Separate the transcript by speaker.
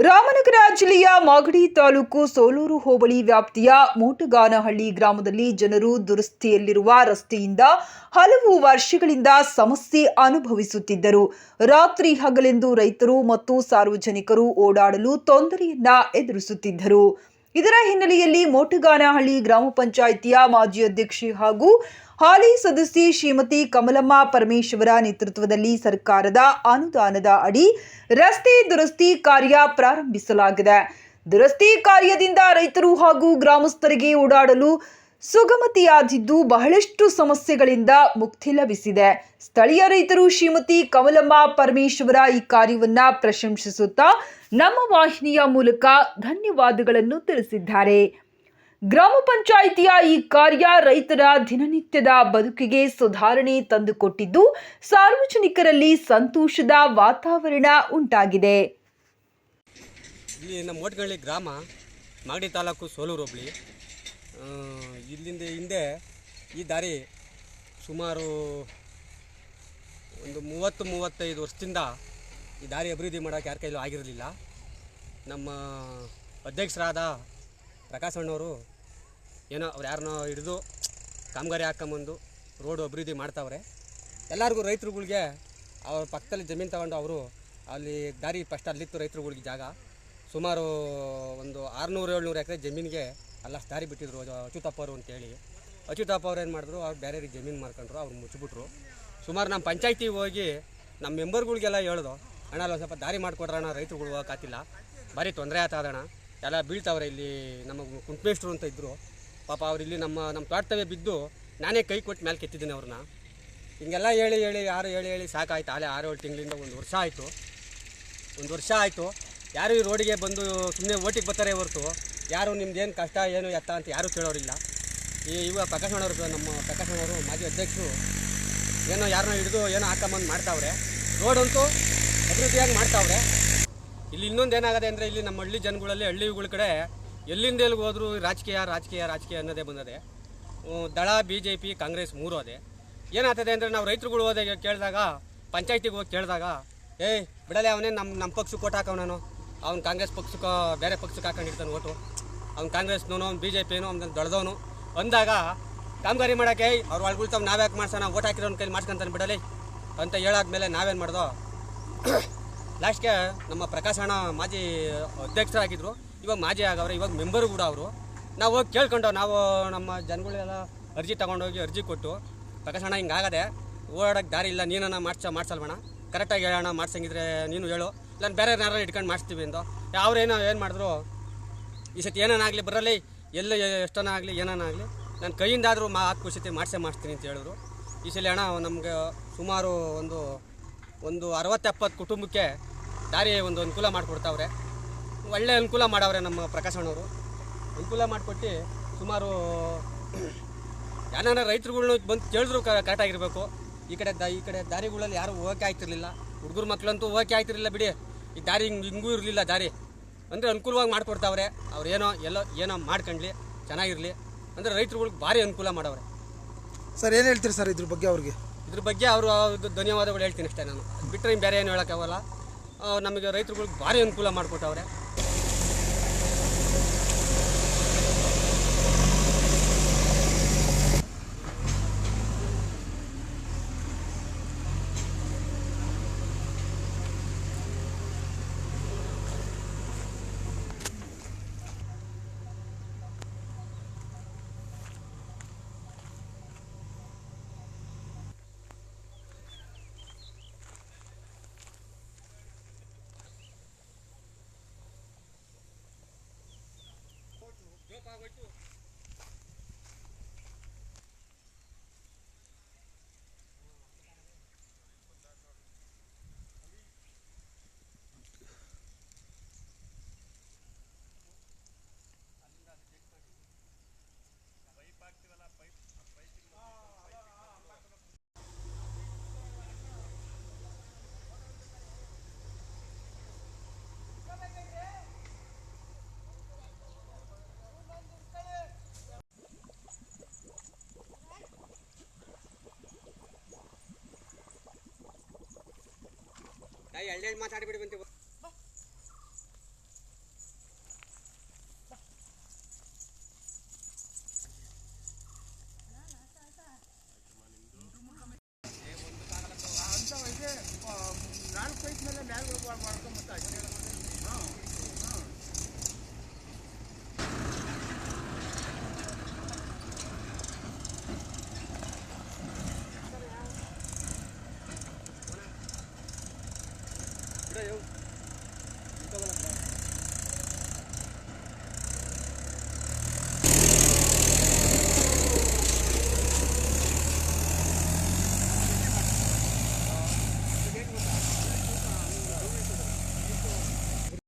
Speaker 1: ರಾಮನಗರ ಜಿಲ್ಲೆಯ ಮಾಗಡಿ ತಾಲೂಕು ಸೋಲೂರು ಹೋಬಳಿ ವ್ಯಾಪ್ತಿಯ ಮೋಟಗಾನಹಳ್ಳಿ ಗ್ರಾಮದಲ್ಲಿ ಜನರು ದುರಸ್ತಿಯಲ್ಲಿರುವ ರಸ್ತೆಯಿಂದ ಹಲವು ವರ್ಷಗಳಿಂದ ಸಮಸ್ಯೆ ಅನುಭವಿಸುತ್ತಿದ್ದರು. ರಾತ್ರಿ ಹಗಲೆಂದು ರೈತರು ಮತ್ತು ಸಾರ್ವಜನಿಕರು ಓಡಾಡಲು ತೊಂದರೆಯನ್ನ ಎದುರಿಸುತ್ತಿದ್ದರು. ಇದರ ಹಿನ್ನೆಲೆಯಲ್ಲಿ ಮೋಟಗಾನಹಳ್ಳಿ ಗ್ರಾಮ ಪಂಚಾಯಿತಿಯ ಮಾಜಿ ಅಧ್ಯಕ್ಷೆ ಹಾಗೂ ಹಾಲಿ ಸದಸ್ಯೆ ಶ್ರೀಮತಿ ಕಮಲಮ್ಮ ಪರಮೇಶ್ವರ ನೇತೃತ್ವದಲ್ಲಿ ಸರ್ಕಾರದ ಅನುದಾನದ ಅಡಿ ರಸ್ತೆ ದುರಸ್ತಿ ಕಾರ್ಯ ಪ್ರಾರಂಭಿಸಲಾಗಿದೆ. ದುರಸ್ತಿ ಕಾರ್ಯದಿಂದ ರೈತರು ಹಾಗೂ ಗ್ರಾಮಸ್ಥರಿಗೆ ಓಡಾಡಲು ಸುಗಮತೆಯಾದಿದ್ದು ಬಹಳಷ್ಟು ಸಮಸ್ಯೆಗಳಿಂದ ಮುಕ್ತಿ ಲಭಿಸಿದೆ. ಸ್ಥಳೀಯ ರೈತರು ಶ್ರೀಮತಿ ಕಮಲಮ್ಮ ಪರಮೇಶ್ವರ ಈ ಕಾರ್ಯವನ್ನ ಪ್ರಶಂಸಿಸುತ್ತಾ ನಮ್ಮ ವಾಹಿನಿಯ ಮೂಲಕ ಧನ್ಯವಾದಗಳನ್ನು ತಿಳಿಸಿದ್ದಾರೆ. ಗ್ರಾಮ ಪಂಚಾಯಿತಿಯ ಈ ಕಾರ್ಯ ರೈತರ ದಿನನಿತ್ಯದ ಬದುಕಿಗೆ ಸುಧಾರಣೆ ತಂದುಕೊಟ್ಟಿದ್ದು ಸಾರ್ವಜನಿಕರಲ್ಲಿ ಸಂತೋಷದ ವಾತಾವರಣ ಉಂಟಾಗಿದೆ.
Speaker 2: ಇಲ್ಲಿ ನಮ್ಮ ಗ್ರಾಮ ಮಾಗಡಿ ತಾಲೂಕು ಸೋಲೂರು ಹೋಬಳಿ. ಇಲ್ಲಿಂದ ಹಿಂದೆ ಈ ದಾರಿ ಸುಮಾರು ಒಂದು ಮೂವತ್ತು ಮೂವತ್ತೈದು ವರ್ಷದಿಂದ ಈ ದಾರಿ ಅಭಿವೃದ್ಧಿ ಮಾಡೋಕ್ಕೆ ಯಾರ ಕೈಲೂ ಆಗಿರಲಿಲ್ಲ. ನಮ್ಮ ಅಧ್ಯಕ್ಷರಾದ ಪ್ರಕಾಶ್ ಅಣ್ಣವರು ಏನೋ ಅವ್ರು ಯಾರನ್ನೋ ಹಿಡಿದು ಕಾಮಗಾರಿ ಹಾಕೊಂಬಂದು ರೋಡು ಅಭಿವೃದ್ಧಿ ಮಾಡ್ತಾವ್ರೆ. ಎಲ್ಲರಿಗೂ ರೈತರುಗಳಿಗೆ ಅವ್ರ ಪಕ್ಕದಲ್ಲಿ ಜಮೀನು ತಗೊಂಡು ಅವರು ಅಲ್ಲಿ ದಾರಿ ಫಸ್ಟ್ ಅಲ್ಲಿತ್ತು ರೈತರುಗಳಿಗೆ ಜಾಗ. ಸುಮಾರು ಒಂದು ಆರುನೂರು ಏಳ್ನೂರು ಎಕರೆ ಜಮೀನಿಗೆ ಅಲ್ಲ ದಾರಿ ಬಿಟ್ಟಿದ್ರು ಅಚ್ಯುತಪ್ಪ ಅವರು ಅಂತೇಳಿ. ಅಚ್ಯುತಪ್ಪ ಅವ್ರು ಏನು ಮಾಡಿದ್ರು, ಅವ್ರು ಬೇರೆಯವ್ರಿಗೆ ಜಮೀನು ಮಾಡ್ಕೊಂಡ್ರು ಅವ್ರು ಮುಚ್ಚಿಬಿಟ್ರು ಸುಮಾರು ನಮ್ಮ ಪಂಚಾಯ್ತಿಗೆ ಹೋಗಿ ನಮ್ಮ ಮೆಂಬರ್ಗಳಿಗೆಲ್ಲ ಹೇಳ್ದು, ಅಣ್ಣ, ಅಲ್ಲ, ಸ್ವಲ್ಪ ದಾರಿ ಮಾಡಿಕೊಡ್ರಣ ರೈತರುಗಳು ಹೋಗೋಕ್ಕಾತಿಲ್ಲ ಭಾರಿ ತೊಂದರೆ ಆತದಣ ಎಲ್ಲ ಬೀಳ್ತಾವ್ರೆ ಇಲ್ಲಿ, ನಮ್ಮ ಕುಂಟ್ಮೇಶ್ಟ್ರು ಅಂತ ಇದ್ದರು ಪಾಪ ಅವ್ರು ಇಲ್ಲಿ ನಮ್ಮ ನಮ್ಮ ತೋಟದವೇ ಬಿದ್ದು ನಾನೇ ಕೈ ಕೊಟ್ಟು ಮೇಲೆ ಕೆತ್ತಿದ್ದೀನಿ ಅವ್ರನ್ನ ಹಿಂಗೆಲ್ಲ ಹೇಳಿ ಹೇಳಿ, ಯಾರು ಹೇಳಿ ಹೇಳಿ ಸಾಕಾಯ್ತು. ಆಲೆ ಆರು ಏಳು ತಿಂಗಳಿಂದ ಒಂದು ವರ್ಷ ಆಯಿತು. ಒಂದು ವರ್ಷ ಆಯಿತು. ಯಾರು ಈ ರೋಡಿಗೆ ಬಂದು ಸುಮ್ಮನೆ ಓಟಿಗೆ ಬರ್ತಾರೆ ಹೊರತು? ಯಾರು ನಿಮ್ದೇನು ಕಷ್ಟ, ಏನು ಎತ್ತ ಅಂತ ಯಾರೂ ಕೇಳೋರಿಲ್ಲ. ಈ ಇವಾಗ ಪ್ರಕಾಶಣ್ಣವ್ರು ನಮ್ಮ ಪ್ರಕಾಶಣ್ಣವರು ಮಾಜಿ ಅಧ್ಯಕ್ಷರು, ಏನೋ ಯಾರನ್ನೋ ಹಿಡಿದು ಏನೋ ಹಾಕಂಬಂದು ಮಾಡ್ತಾವ್ರೆ. ರೋಡಂತೂ ಅಭಿವೃದ್ಧಿಯಾಗಿ ಮಾಡ್ತಾವ್ರೆ. ಇಲ್ಲಿ ಇನ್ನೊಂದು ಏನಾಗದೆ ಅಂದರೆ ಇಲ್ಲಿ ನಮ್ಮ ಹಳ್ಳಿ ಜನಗಳಲ್ಲಿ, ಹಳ್ಳಿಗಳ ಕಡೆ ಎಲ್ಲಿಂದ ಎಲ್ಲಿಗೆ ಹೋದರೂ ರಾಜಕೀಯ ರಾಜಕೀಯ ರಾಜಕೀಯ ಅನ್ನೋದೇ ಬಂದದೆ. ದಳ ಬಿ ಜೆ ಪಿ ಕಾಂಗ್ರೆಸ್ ಮೂರು ಅದೇ. ಏನಾಗ್ತದೆ ಅಂದರೆ ನಾವು ರೈತರುಗಳು ಹೋದಾಗ ಕೇಳಿದಾಗ, ಪಂಚಾಯತಿಗೆ ಹೋಗಿ ಕೇಳಿದಾಗ, ಏಯ್, ಬಿಡಲೆ ಅವನೇ ನಮ್ಮ ನಮ್ಮ ಪಕ್ಷಕ್ಕೆ ಓಟ್ ಹಾಕವನು ಅವ್ನು ಕಾಂಗ್ರೆಸ್ ಪಕ್ಷಕ್ಕೆ, ಬೇರೆ ಪಕ್ಷಕ್ಕೆ ಹಾಕೊಂಡಿರ್ತಾನೆ ಓಟು. ಅವ್ನು ಕಾಂಗ್ರೆಸ್ನವನು ಅವ್ನು ಬಿ ಜೆ ಪಿನು ಅವ್ನು ದೊಡ್ಡದವನು ಅಂದಾಗ ಕಾಮಗಾರಿ ಮಾಡೋಕೆ ಅವ್ರು ಒಳಗುಳ್ತಾವ್ ನಾವ್ಯಾಕೆ ಮಾಡ್ಸೋಣ ಓಟ್ ಹಾಕಿರೋನ್ ಕೈಲಿ ಮಾಡ್ಸ್ಕೊಂತಾನೆ ಬಿಡಲಿ ಅಂತ ಹೇಳಾದ್ಮೇಲೆ ನಾವೇನು ಮಾಡ್ದೋ, ಲಾಸ್ಟ್ಗೆ ನಮ್ಮ ಪ್ರಕಾಶ್ ಮಾಜಿ ಅಧ್ಯಕ್ಷರಾಗಿದ್ದರು ಇವಾಗ ಮಾಜಿ ಆಗವ್ರೆ, ಇವಾಗ ಮೆಂಬರು ಕೂಡ ಅವರು. ನಾವು ಹೋಗಿ ಕೇಳ್ಕೊಂಡು, ನಾವು ನಮ್ಮ ಜನಗಳೆಲ್ಲ ಅರ್ಜಿ ತಗೊಂಡೋಗಿ ಅರ್ಜಿ ಕೊಟ್ಟು, ಪ್ರಕಾಶ್ ಅಣ್ಣ ಹಿಂಗಾಗದೆ ಓಡಾಡೋಕ್ಕೆ ದಾರಿ ಇಲ್ಲ, ನೀನನ್ನ ಮಾಡ್ಸ ಮಾಡ್ಸಲ್ವಣ ಕರೆಕ್ಟಾಗಿ ಹೇಳೋಣ ಮಾಡ್ಸಂಗಿದ್ರೆ ನೀನು ಹೇಳು. ಇಲ್ಲ ಬೇರೆ ಯಾರು ಇಟ್ಕೊಂಡು ಮಾಡಿಸ್ತೀವಿ ಎಂದು ಅವ್ರೇನೋ ಏನು ಮಾಡಿದ್ರು ಈ ಸತಿ ಏನಾಗಲಿ ಬರಲಿ, ಎಲ್ಲ ಎಷ್ಟನ ಆಗಲಿ ಏನಾಗಲಿ ನನ್ನ ಕೈಯಿಂದಾದರೂ ಮಾ ಸತಿ ಮಾಡಿಸೇ ಮಾಡ್ತೀನಿ ಅಂತ ಹೇಳಿದ್ರು. ಈ ಸಲ ಅಣ್ಣ, ನಮಗೆ ಸುಮಾರು ಒಂದು ಒಂದು ಅರವತ್ತೆಪ್ಪತ್ತು ಕುಟುಂಬಕ್ಕೆ ದಾರಿ ಒಂದು ಅನುಕೂಲ ಮಾಡಿಕೊಡ್ತಾವ್ರೆ. ಒಳ್ಳೆ ಅನುಕೂಲ ಮಾಡವ್ರೆ ನಮ್ಮ ಪ್ರಕಾಶ್ ಅಣ್ಣವರು. ಅನುಕೂಲ ಮಾಡಿಕೊಟ್ಟು ಸುಮಾರು ಯಾರು ರೈತರುಗಳ್ನ ಬಂದು ಕೇಳಿದ್ರು ಕರೆಕ್ಟಾಗಿರಬೇಕು ಈ ಕಡೆ ದ, ಈ ಕಡೆ ದಾರಿಗಳಲ್ಲಿ ಯಾರು ಓಕೆ ಆಗ್ತಿರಲಿಲ್ಲ. ಹುಡುಗರು ಮಕ್ಕಳಂತೂ ಓಕೆ ಆಯ್ತಿರ್ಲಿಲ್ಲ ಬಿಡಿ. ಈ ದಾರಿ ಹಿಂಗೆ, ಹಿಂಗೂ ಇರಲಿಲ್ಲ ದಾರಿ. ಅಂದರೆ ಅನುಕೂಲವಾಗಿ ಮಾಡಿಕೊಡ್ತಾವ್ರೆ. ಅವ್ರು ಏನೋ ಎಲ್ಲೋ ಏನೋ ಮಾಡ್ಕೊಂಡ್ಲಿ ಚೆನ್ನಾಗಿರಲಿ. ಅಂದರೆ ರೈತರುಗಳಿಗೆ ಭಾರಿ ಅನುಕೂಲ ಮಾಡವ್ರೆ.
Speaker 3: ಸರ್ ಏನು ಹೇಳ್ತೀರಿ ಸರ್ ಇದ್ರ ಬಗ್ಗೆ ಅವ್ರಿಗೆ?
Speaker 2: ಇದ್ರ ಬಗ್ಗೆ ಅವರು ಧನ್ಯವಾದಗಳು ಹೇಳ್ತೀನಿ ಅಷ್ಟೇ ನಾನು. ಬಿಟ್ಟರೆ ಬೇರೆ ಏನು ಹೇಳೋಕ್ಕಾಗಲ್ಲ. ನಮಗೆ ರೈತರುಗಳಿಗೆ ಭಾರಿ ಅನುಕೂಲ ಮಾಡಿಕೊಟ್ಟವ್ರೆ. కాబట్టి ಹೇಳಿ ಮಾತಾಡಬೇಡಿ ಬಂತೆ
Speaker 4: ನಾಲ್ಕು ವಯಸ್ಸಿನಲ್ಲೇ ಮ್ಯಾಲೆ ಮಾಡ್ಕೊಂಡು ಮತ್ತೆ ಅಷ್ಟೇ
Speaker 2: ಬಿಡ ಯೋ